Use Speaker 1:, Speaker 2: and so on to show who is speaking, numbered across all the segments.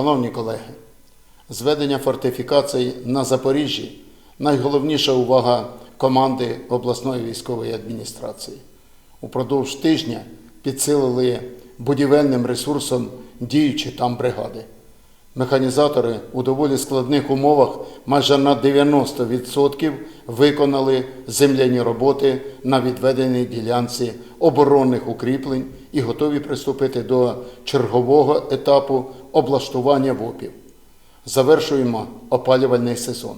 Speaker 1: Шановні колеги, зведення фортифікацій на Запоріжжі найголовніша увага команди обласної військової адміністрації. Упродовж тижня підсилили будівельним ресурсом діючі там бригади. Механізатори у доволі складних умовах майже на 90% виконали земляні роботи на відведеній ділянці оборонних укріплень і готові приступити до чергового етапу облаштування ВОПів. Завершуємо опалювальний сезон.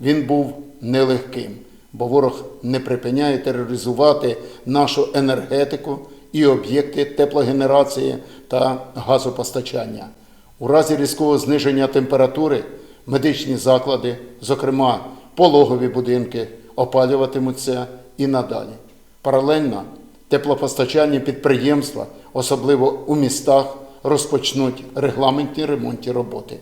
Speaker 1: Він був нелегким, бо ворог не припиняє тероризувати нашу енергетику і об'єкти теплогенерації та газопостачання. У разі різкого зниження температури медичні заклади, зокрема пологові будинки, опалюватимуться і надалі. Паралельно теплопостачальні підприємства, особливо у містах, розпочнуть регламентні ремонтні роботи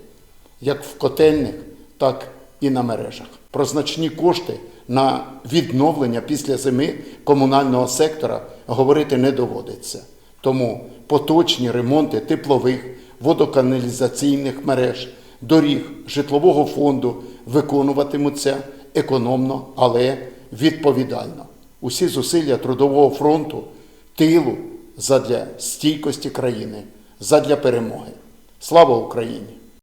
Speaker 1: як в котельних, так і на мережах. Про значні кошти на відновлення після зими комунального сектора говорити не доводиться. Тому поточні ремонти теплових, водоканалізаційних мереж, доріг, житлового фонду виконуватимуться економно, але відповідально. Усі зусилля Трудового фронту, тилу задля стійкості країни, задля перемоги. Слава Україні!